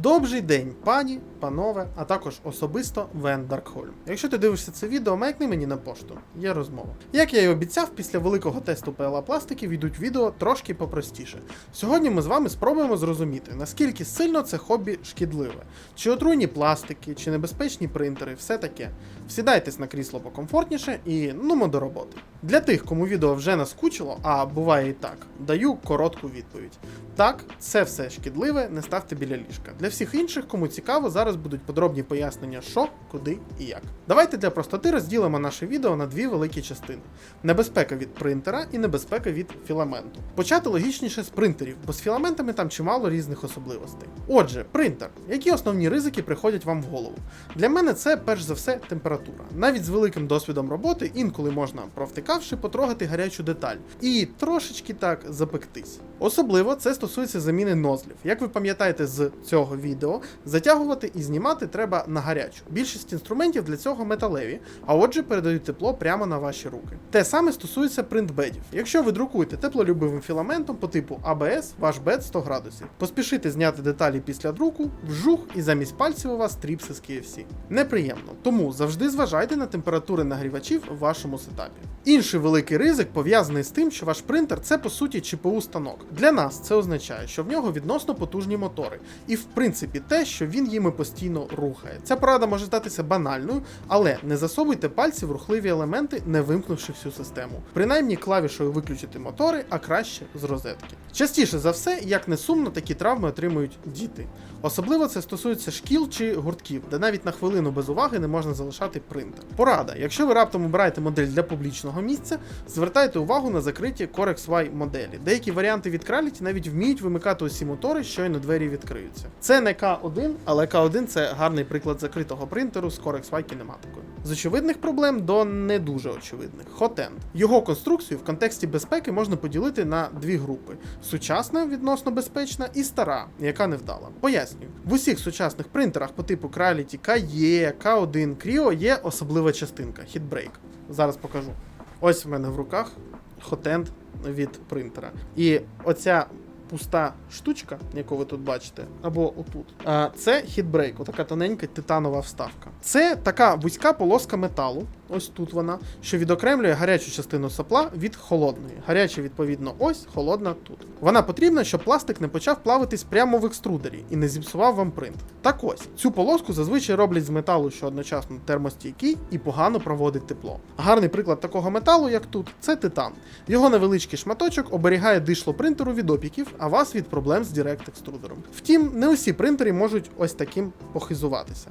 Добрий день, пані, панове, а також особисто Вен Даркхольм. Якщо ти дивишся це відео, майкни мені на пошту. Є розмова. Як я і обіцяв, після великого тесту ПЛА пластики відуть відео трошки попростіше. Сьогодні ми з вами спробуємо зрозуміти, наскільки сильно це хобі шкідливе, чи отруйні пластики, чи небезпечні принтери, все таке. Всідайтесь на крісло покомфортніше і нумо до роботи. Для тих, кому відео вже наскучило, а буває і так, даю коротку відповідь. Так, це все шкідливе, не ставте біля ліжка. Для всіх інших, кому цікаво, зараз будуть подробні пояснення, що, куди і як. Давайте для простоти розділимо наше відео на дві великі частини: небезпека від принтера і небезпека від філаменту. Почати логічніше з принтерів, бо з філаментами там чимало різних особливостей. Отже, принтер. Які основні ризики приходять вам в голову? Для мене це перш за все температура. Навіть з великим досвідом роботи інколи можна, провтикавши, потрогати гарячу деталь і трошечки так запектись. Особливо це стосується заміни нозлів. Як ви пам'ятаєте з цього відео, затягувати і знімати треба на гарячу. Більшість інструментів для цього металеві, а отже передають тепло прямо на ваші руки. Те саме стосується принтбедів. Якщо ви друкуєте теплолюбивим філаментом по типу ABS, ваш бед 100 градусів. Поспішите зняти деталі після друку, вжух і замість пальців у вас тріпси з KFC. Неприємно, тому завжди зважайте на температури нагрівачів в вашому сетапі. Інший великий ризик пов'язаний з тим, що ваш принтер це по суті ЧПУ станок. Для нас це означає, що в нього відносно потужні мотори, і в принципі те, що він їми постійно рухає. Ця порада може здатися банальною, але не засовуйте пальці в рухливі елементи, не вимкнувши всю систему. Принаймні клавішою виключити мотори, а краще з розетки. Частіше за все, як не сумно, такі травми отримують діти. Особливо це стосується шкіл чи гуртків, де навіть на хвилину без уваги не можна залишати принтер. Порада: якщо ви раптом обираєте модель для публічного місця, звертайте увагу на закриті Corex Y моделі. Деякі варіанти від Krality навіть вміють вимикати усі мотори, щойно двері відкриються. Це не К1, але К1 це гарний приклад закритого принтеру з Corex Y кінематикою. З очевидних проблем до не дуже очевидних. Хотенд. Його конструкцію в контексті безпеки можна поділити на дві групи: сучасна, відносно безпечна, і стара, яка невдала. Пояснюю, в усіх сучасних принтерах по типу Krality KE, K1, Creo є особлива частинка хітбрейк. Зараз покажу. Ось в мене в руках хотенд від принтера. І оця пуста штучка, яку ви тут бачите, або отут, це хітбрейк, отака тоненька титанова вставка. Це така вузька полоска металу, ось тут вона, що відокремлює гарячу частину сопла від холодної. Гаряча, відповідно, ось, холодна тут. Вона потрібна, щоб пластик не почав плавитись прямо в екструдері і не зіпсував вам принт. Так ось, цю полоску зазвичай роблять з металу, що одночасно термостійкий і погано проводить тепло. Гарний приклад такого металу, як тут, це титан. Його невеличкий шматочок оберігає дишло принтеру від опіків, а вас від проблем з Direct екструдером. Втім, не усі принтери можуть ось таким похизуватися.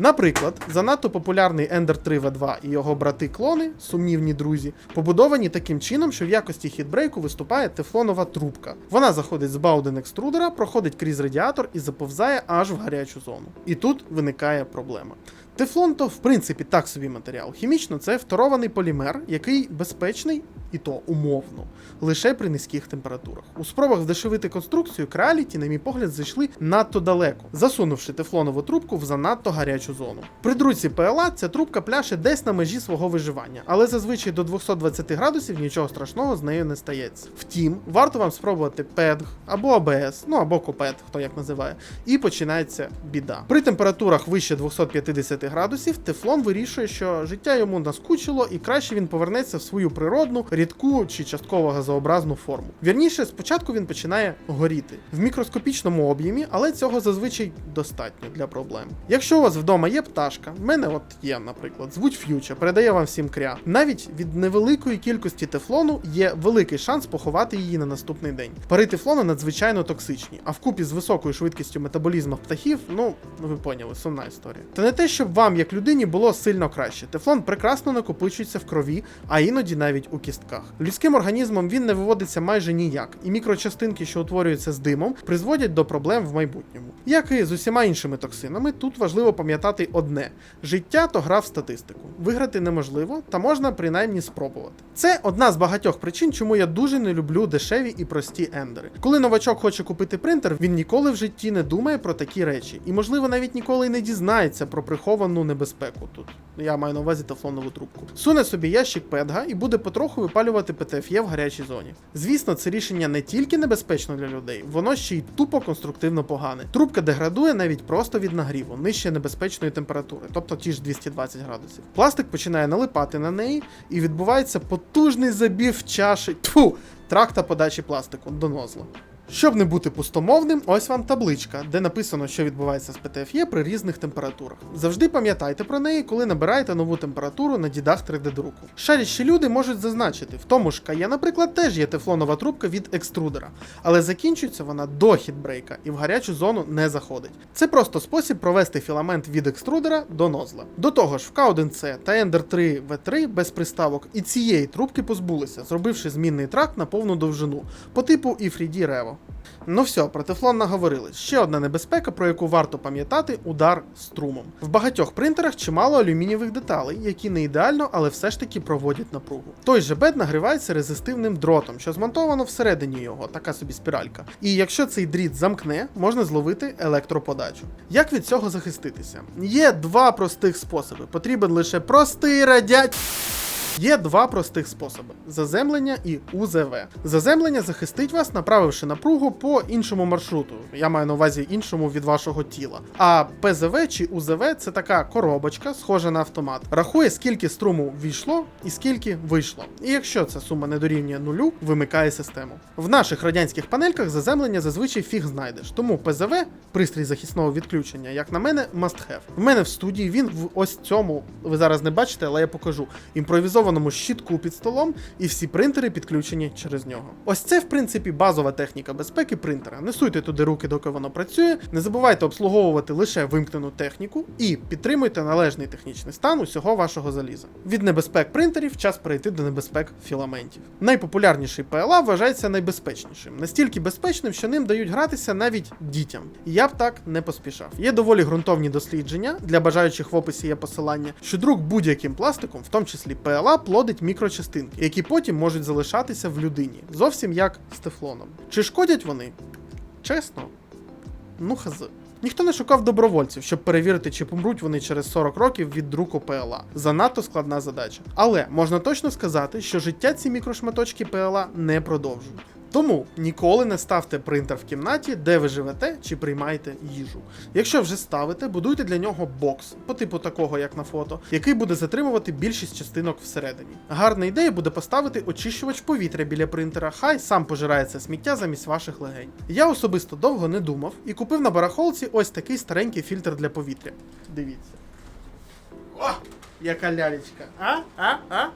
Наприклад, занадто популярний Ender 3 V2 і його брати-клони, сумнівні друзі, побудовані таким чином, що в якості хітбрейку виступає тефлонова трубка. Вона заходить з бауден екструдера, проходить крізь радіатор і заповзає аж в гарячу зону. І тут виникає проблема. Тефлон то в принципі так собі матеріал. Хімічно це вторований полімер, який безпечний і то умовно, лише при низьких температурах. У спробах вдешевити конструкцію Creality, на мій погляд, зайшли надто далеко, засунувши тефлонову трубку в занадто гарячу зону. При друці PLA ця трубка пляше десь на межі свого виживання, але зазвичай до 220 градусів нічого страшного з нею не стається. Втім, варто вам спробувати PEDG або ABS, ну або COPET, хто як називає, і починається біда. При температурах вище 250 градусів тефлон вирішує, що життя йому наскучило і краще він повернеться в свою природну, рідку чи частково газообразну форму. Вірніше, спочатку він починає горіти в мікроскопічному об'ємі, але цього зазвичай достатньо для проблем. Якщо у вас вдома є пташка, в мене от є, наприклад, звуть Ф'юча, передає вам всім кря. Навіть від невеликої кількості тефлону є великий шанс поховати її на наступний день. Пари тефлону надзвичайно токсичні, а вкупі з високою швидкістю метаболізму птахів, ну ви поняли, сумна історія. Та не те, щоб вам, як людині, було сильно краще. Тефлон прекрасно накопичується в крові, а іноді навіть у кістках. Людським організмом він не виводиться майже ніяк, і мікрочастинки, що утворюються з димом, призводять до проблем в майбутньому. Як і з усіма іншими токсинами, тут важливо пам'ятати одне: життя то гра в статистику. Виграти неможливо, та можна принаймні спробувати. Це одна з багатьох причин, чому я дуже не люблю дешеві і прості ендери. Коли новачок хоче купити принтер, він ніколи в житті не думає про такі речі, і, можливо, навіть ніколи й не дізнається про приховану небезпеку тут. Я маю на увазі тефлонову трубку. Суне собі ящик педга і буде потроху випадати запалювати ПТФЄ в гарячій зоні. Звісно, це рішення не тільки небезпечно для людей, воно ще й тупо конструктивно погане. Трубка деградує навіть просто від нагріву, нижче небезпечної температури, тобто ті ж 220 градусів. Пластик починає налипати на неї і відбувається потужний забів чаші тьфу, тракта подачі пластику до нозла. Щоб не бути пустомовним, ось вам табличка, де написано, що відбувається з ПТФЄ при різних температурах. Завжди пам'ятайте про неї, коли набираєте нову температуру на дідах 3D-друку. Шарящі люди можуть зазначити, в тому ж КАЄ, наприклад, теж є тефлонова трубка від екструдера, але закінчується вона до хітбрейка і в гарячу зону не заходить. Це просто спосіб провести філамент від екструдера до нозла. До того ж, в К1С та Ender 3 V3 без приставок і цієї трубки позбулися, зробивши змінний тракт на повну довжину по типу E3D Revo. Ну все, про тефлон наговорили. Ще одна небезпека, про яку варто пам'ятати удар струмом. В багатьох принтерах чимало алюмінієвих деталей, які не ідеально, але все ж таки проводять напругу. Той же бед нагрівається резистивним дротом, що змонтовано всередині його, така собі спіралька. І якщо цей дріт замкне, можна зловити електроподачу. Як від цього захиститися? Є два простих способи. Потрібен лише простий радять. Є два простих способи: заземлення і УЗВ. Заземлення захистить вас, направивши напругу по іншому маршруту. Я маю на увазі іншому від вашого тіла. А ПЗВ чи УЗВ це така коробочка, схожа на автомат. Рахує, скільки струму війшло і скільки вийшло. І якщо ця сума не дорівнює нулю, вимикає систему. В наших радянських панельках заземлення зазвичай фіг знайдеш. Тому ПЗВ, пристрій захисного відключення, як на мене, must have. В мене в студії він в ось цьому, ви зараз не бачите, але я покажу. Імпровізованому щитку під столом, і всі принтери підключені через нього. Ось це, в принципі, базова техніка безпеки принтера. Не суйте туди руки, доки воно працює. Не забувайте обслуговувати лише вимкнену техніку і підтримуйте належний технічний стан усього вашого заліза. Від небезпек принтерів час перейти до небезпек філаментів. Найпопулярніший PLA вважається найбезпечнішим, настільки безпечним, що ним дають гратися навіть дітям. Я б так не поспішав. Є доволі ґрунтовні дослідження для бажаючих в описі є посилання, що друк будь-яким пластиком, в тому числі Плодить мікрочастинки, які потім можуть залишатися в людині, зовсім як з тефлоном. Чи шкодять вони? Чесно? Ну хаз. Ніхто не шукав добровольців, щоб перевірити, чи помруть вони через 40 років від друку ПЛА. Занадто складна задача. Але можна точно сказати, що життя ці мікрошматочки ПЛА не продовжують. Тому ніколи не ставте принтер в кімнаті, де ви живете чи приймаєте їжу. Якщо вже ставите, будуйте для нього бокс, по типу такого, як на фото, який буде затримувати більшість частинок всередині. Гарна ідея буде поставити очищувач повітря біля принтера, хай сам пожирається сміття замість ваших легень. Я особисто довго не думав і купив на барахолці ось такий старенький фільтр для повітря. Дивіться. О, яка лялечка. А? А? А?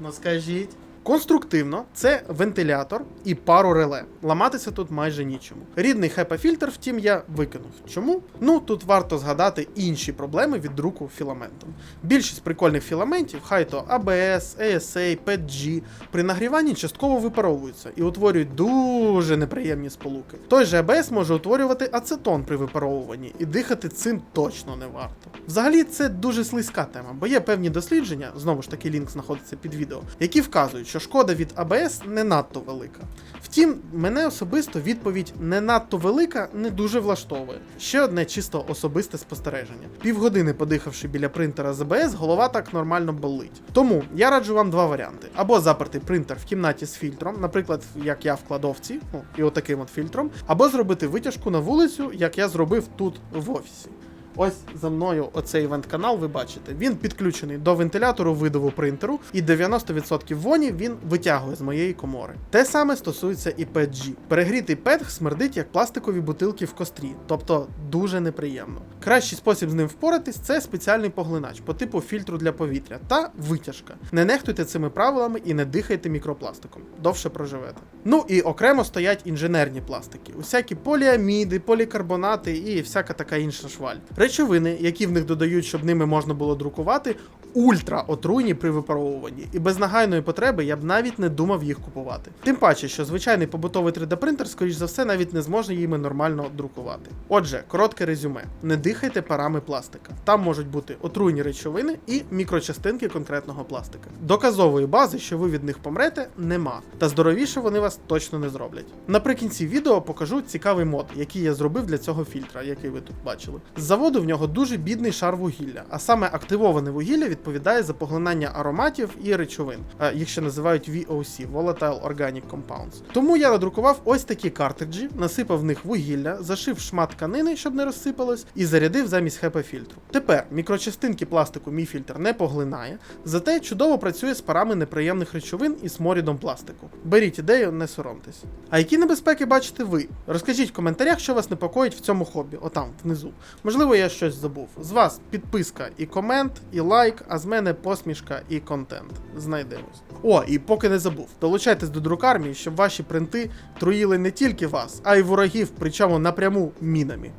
Ну скажіть. Конструктивно, це вентилятор і парореле. Ламатися тут майже нічому. Рідний HEPA-фільтр, втім, я викинув. Чому? Ну тут варто згадати інші проблеми від друку філаментом. Більшість прикольних філаментів, хай то ABS, ASA, PETG, при нагріванні частково випаровуються і утворюють дуже неприємні сполуки. Той же ABS може утворювати ацетон при випаровуванні, і дихати цим точно не варто. Взагалі, це дуже слизька тема, бо є певні дослідження, знову ж таки, лінк знаходиться під відео, які вказують, що шкода від АБС не надто велика. Втім, мене особисто відповідь не надто велика не дуже влаштовує. Ще одне чисто особисте спостереження. Півгодини подихавши біля принтера з АБС, голова так нормально болить. Тому я раджу вам два варіанти: або заперти принтер в кімнаті з фільтром, наприклад, як я в кладовці, ну і отаким от фільтром, або зробити витяжку на вулицю, як я зробив тут в офісі. Ось за мною оцей івент-канал, ви бачите. Він підключений до вентилятору видову принтеру, і 90% воні він витягує з моєї комори. Те саме стосується і PETG. Перегрітий PET смердить як пластикові бутилки в кострі, тобто дуже неприємно. Кращий спосіб з ним впоратись це спеціальний поглинач по типу фільтру для повітря та витяжка. Не нехтуйте цими правилами і не дихайте мікропластиком. Довше проживете. Ну і окремо стоять інженерні пластики, усякі поліаміди, полікарбонати і всяка така інша шваль. Речовини, які в них додають, щоб ними можна було друкувати, ультра отруйні при випаровуванні, і без нагайної потреби я б навіть не думав їх купувати. Тим паче, що звичайний побутовий 3D принтер, скоріш за все, навіть не зможе їми нормально друкувати. Отже, коротке резюме: не дихайте парами пластика. Там можуть бути отруйні речовини і мікрочастинки конкретного пластика. Доказової бази, що ви від них помрете, нема. Та здоровіше вони вас точно не зроблять. Наприкінці відео покажу цікавий мод, який я зробив для цього фільтра, який ви тут бачили. З заводу в нього дуже бідний шар вугілля, а саме активоване вугілля від відповідає за поглинання ароматів і речовин. Е, Їх ще називають VOC Volatile Organic Compounds. Тому я надрукував ось такі картриджі, насипав в них вугілля, зашив шмат тканини, щоб не розсипалось, і зарядив замість хп фільтру. Тепер мікрочастинки пластику мій фільтр не поглинає, зате чудово працює з парами неприємних речовин і сморідом пластику. Беріть ідею, не соромтесь. А які небезпеки бачите ви? Розкажіть в коментарях, що вас непокоїть в цьому хобі, отам, внизу. Можливо, я щось забув. З вас підписка і комент, і лайк, а з мене посмішка і контент. Знайдемось. О, і поки не забув, долучайтесь до друкармії, щоб ваші принти труїли не тільки вас, а й ворогів, причому напряму мінами.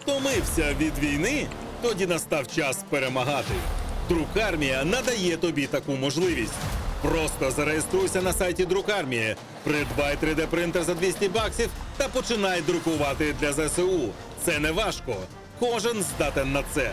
Втомився від війни? Тоді настав час перемагати. Друкармія надає тобі таку можливість. Просто зареєструйся на сайті Друкармії, придбай 3D принтер за 200 баксів та починай друкувати для ЗСУ. Це не важко. Кожен здатен на це.